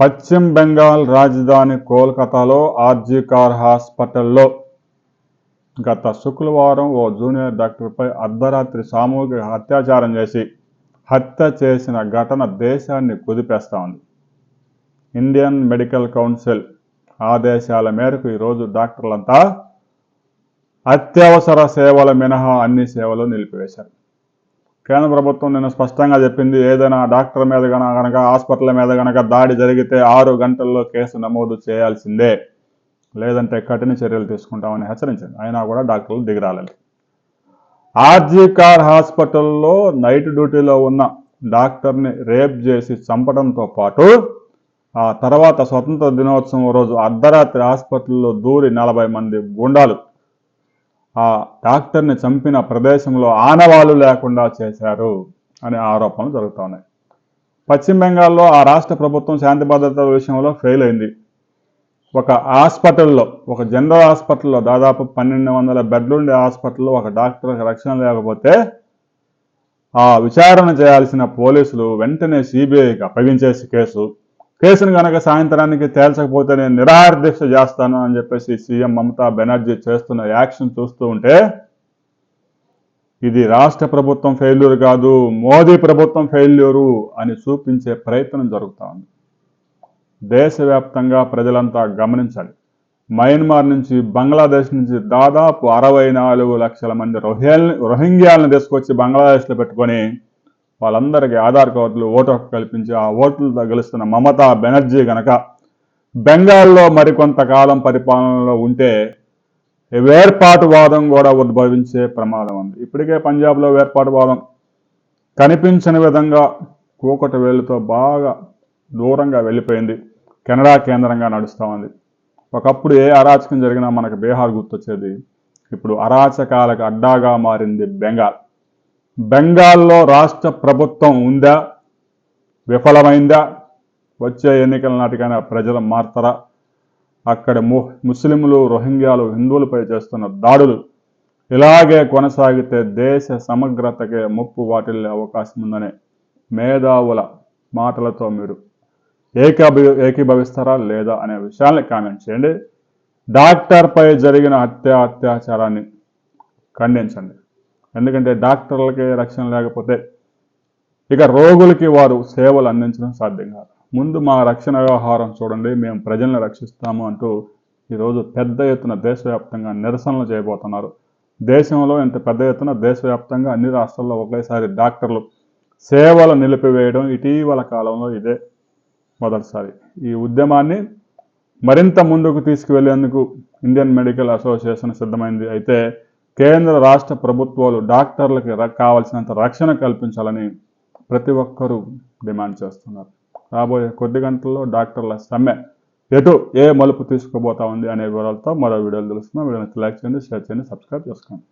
పశ్చిమ బెంగాల్ రాజధాని కోల్కతాలో ఆర్జీకార్ హాస్పిటల్లో గత శుక్రవారం ఓ జూనియర్ డాక్టర్పై అర్ధరాత్రి సామూహిక అత్యాచారం చేసి హత్య చేసిన ఘటన దేశాన్ని కుదిపేస్తా ఉంది. ఇండియన్ మెడికల్ కౌన్సిల్ ఆదేశాల మేరకు ఈరోజు డాక్టర్లంతా అత్యవసర సేవల మినహా అన్ని సేవలు నిలిపివేశారు. కేంద్ర ప్రభుత్వం నిన్న స్పష్టంగా చెప్పింది ఏదైనా డాక్టర్ మీద కనుక గనక హాస్పిటల్ మీద గనక దాడి జరిగితే ఆరు గంటల్లో కేసు నమోదు చేయాల్సిందే. లేదంటే కఠిన చర్యలు తీసుకుంటామని హెచ్చరించింది. అయినా కూడా డాక్టర్లు దిగిరాలేదు. ఆర్జీ కార్ హాస్పిటల్లో నైట్ డ్యూటీలో ఉన్న డాక్టర్ని రేప్ చేసి చంపడంతో పాటు ఆ తర్వాత స్వతంత్ర దినోత్సవం రోజు అర్ధరాత్రి హాస్పిటల్లో దూరి నలభై మంది గుండాలు ఆ డాక్టర్ని చంపిన ప్రదేశంలో ఆనవాళ్ళు లేకుండా చేశారు అనే ఆరోపణలు జరుగుతున్నాయి పశ్చిమ బెంగాల్లో ఆ రాష్ట్ర ప్రభుత్వం శాంతి భద్రతల విషయంలో ఫెయిల్ అయింది. ఒక హాస్పిటల్లో ఒక జనరల్ హాస్పిటల్లో దాదాపు పన్నెండు వందల బెడ్లుండే హాస్పిటల్లో ఒక డాక్టర్కి రక్షణ లేకపోతే ఆ విచారణ చేయాల్సిన పోలీసులు వెంటనే సిబిఐకి అప్పగించేసి కేసు. కేసును కనుక సాయంత్రానికి తేల్చకపోతే నేను నిరాహార దీక్ష చేస్తాను అని చెప్పేసి సీఎం మమతా బెనర్జీ చేస్తున్న యాక్షన్ చూస్తూ ఉంటే ఇది రాష్ట్ర ప్రభుత్వం ఫెయిల్యూర్ కాదు మోదీ ప్రభుత్వం ఫెయిల్యూరు అని చూపించే ప్రయత్నం జరుగుతూ ఉంది. దేశవ్యాప్తంగా ప్రజలంతా గమనించాలి. మయన్మార్ నుంచి బంగ్లాదేశ్ నుంచి దాదాపు అరవై నాలుగు లక్షల మంది రోహిల్ రోహింగ్యాలను తీసుకొచ్చి బంగ్లాదేశ్లో పెట్టుకొని వాళ్ళందరికీ ఆధార్ కార్డులు ఓటు హక్కు కల్పించి ఆ ఓట్లతో గెలుస్తున్న మమతా బెనర్జీ గనక బెంగాల్లో మరికొంతకాలం పరిపాలనలో ఉంటే వేర్పాటువాదం కూడా ఉద్భవించే ప్రమాదం ఉంది. ఇప్పటికే పంజాబ్లో వేర్పాటువాదం కనిపించని విధంగా కూకటి వేలుతో బాగా దూరంగా వెళ్ళిపోయింది. కెనడా కేంద్రంగా నడుస్తూ ఉంది. ఒకప్పుడు ఏ అరాచకం జరిగినా మనకు బీహార్ గుర్తొచ్చేది. ఇప్పుడు అరాచకాలకు అడ్డాగా మారింది బెంగాల్. బెంగాల్లో రాష్ట్ర ప్రభుత్వం ఉందా? విఫలమైందా? వచ్చే ఎన్నికల నాటికైనా ప్రజలు మారతారా? అక్కడ ము ముస్లింలు రోహింగ్యాలు హిందువులపై చేస్తున్న దాడులు. ఇలాగే కొనసాగితే దేశ సమగ్రతకే ముప్పు వాటిల్లే అవకాశం ఉందనే మేధావుల మాటలతో మీరు ఏకాభి ఏకీభవిస్తారా లేదా అనే విషయాన్ని కామెంట్ చేయండి. డాక్టర్పై జరిగిన హత్య అత్యాచారాన్ని ఖండించండి. ఎందుకంటే డాక్టర్లకే రక్షణ లేకపోతే ఇక రోగులకి వారు సేవలు అందించడం సాధ్యం కాదు. ముందు మా రక్షణ వ్యవహారం చూడండి మేము ప్రజల్ని రక్షిస్తాము అంటూ ఈరోజు పెద్ద ఎత్తున దేశవ్యాప్తంగా నిరసనలు చేయబోతున్నారు. దేశంలో ఇంత పెద్ద ఎత్తున దేశవ్యాప్తంగా అన్ని రాష్ట్రాల్లో ఒకేసారి డాక్టర్లు సేవలు నిలిపివేయడం ఇటీవల కాలంలో ఇదే మొదటిసారి. ఈ ఉద్యమాన్ని మరింత ముందుకు తీసుకువెళ్ళేందుకు ఇండియన్ మెడికల్ అసోసియేషన్ సిద్ధమైంది. అయితే కేంద్ర రాష్ట్ర ప్రభుత్వాలు డాక్టర్లకి కావాల్సినంత రక్షణ కల్పించాలని ప్రతి ఒక్కరూ డిమాండ్ చేస్తున్నారు. రాబోయే కొద్ది గంటల్లో డాక్టర్ల సమ్మె ఎటు ఏ మలుపు తీసుకుపోతా ఉంది అనే వివరాలతో మరో వీడియోలు తెలుస్తున్నాం వీడియోని లైక్ చేయండి షేర్ చేయండి సబ్స్క్రైబ్ చేసుకోండి.